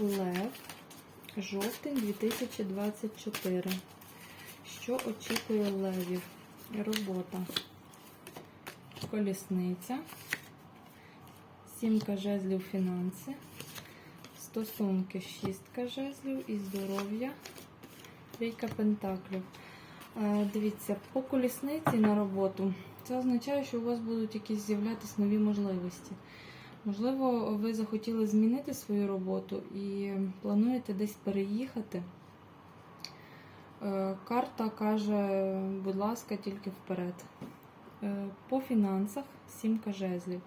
Лев, жовтень 2024. Що очікує левів? Робота. Колісниця. Сімка жезлів фінанси. Стосунки шістка жезлів і здоров'я. Трійка пентаклів. Дивіться, по колісниці на роботу. Це означає, що у вас будуть якісь з'являтися нові можливості. Можливо, ви захотіли змінити свою роботу і плануєте десь переїхати. Е, Карта каже, будь ласка, тільки вперед. Е, По фінансах сімка жезлів.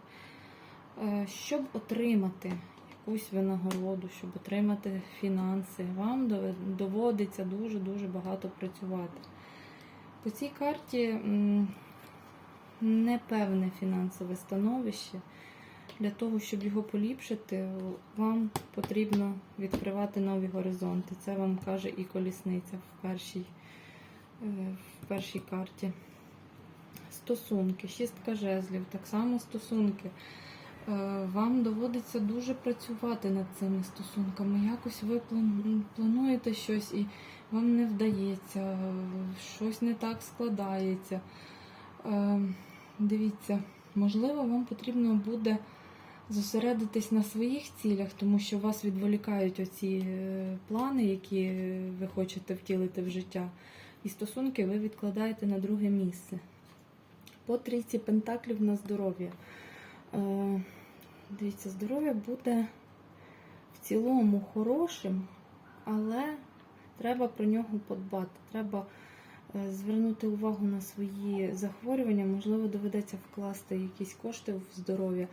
Е, Щоб отримати якусь винагороду, щоб отримати фінанси, вам доводиться дуже-дуже багато працювати. По цій карті непевне фінансове становище. Для того, щоб його поліпшити, вам потрібно відкривати нові горизонти. Це вам каже і колісниця в першій, е, в першій карті. Стосунки, шістка жезлів, так само стосунки. Е, Вам доводиться дуже працювати над цими стосунками. Якось ви плануєте щось і вам не вдається, щось не так складається. Е, Дивіться, можливо, вам потрібно буде зосередитись на своїх цілях, тому що вас відволікають оці е, плани, які ви хочете втілити в життя. І стосунки ви відкладаєте на друге місце. По трійці пентаклів на здоров'я. Е, Дивіться, здоров'я буде в цілому хорошим, але треба про нього подбати. Треба звернути увагу на свої захворювання. Можливо, доведеться вкласти якісь кошти в здоров'я.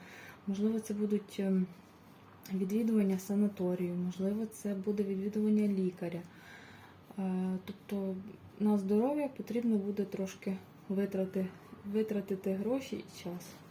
Можливо, це будуть ем, відвідування санаторію, можливо, це буде відвідування лікаря. Е, Тобто на здоров'я потрібно буде трошки витрати, витратити гроші і час.